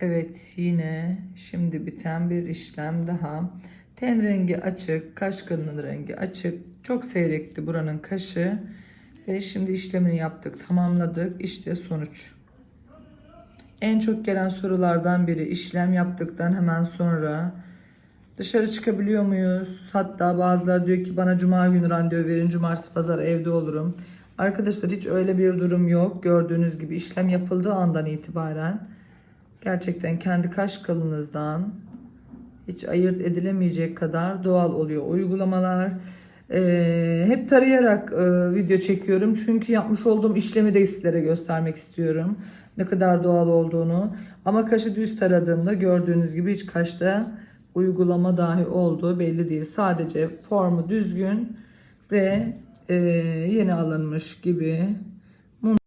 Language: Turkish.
Evet yine şimdi biten bir işlem daha. Ten rengi açık, kaş kılının rengi açık. Çok seyrekti buranın kaşı. Ve şimdi işlemini yaptık, tamamladık. İşte sonuç. En çok gelen sorulardan biri işlem yaptıktan hemen sonra dışarı çıkabiliyor muyuz? Hatta bazıları diyor ki bana cuma günü randevu verin, cumartesi pazar evde olurum. Arkadaşlar hiç öyle bir durum yok. Gördüğünüz gibi işlem yapıldığı andan itibaren gerçekten kendi kaş kalınızdan hiç ayırt edilemeyecek kadar doğal oluyor uygulamalar. Ee, hep tarayarak e, video çekiyorum çünkü yapmış olduğum işlemi de sizlere göstermek istiyorum. Ne kadar doğal olduğunu. Ama kaşı düz taradığımda gördüğünüz gibi hiç kaşta uygulama dahi olduğu belli değil. Sadece formu düzgün ve e, yeni alınmış gibi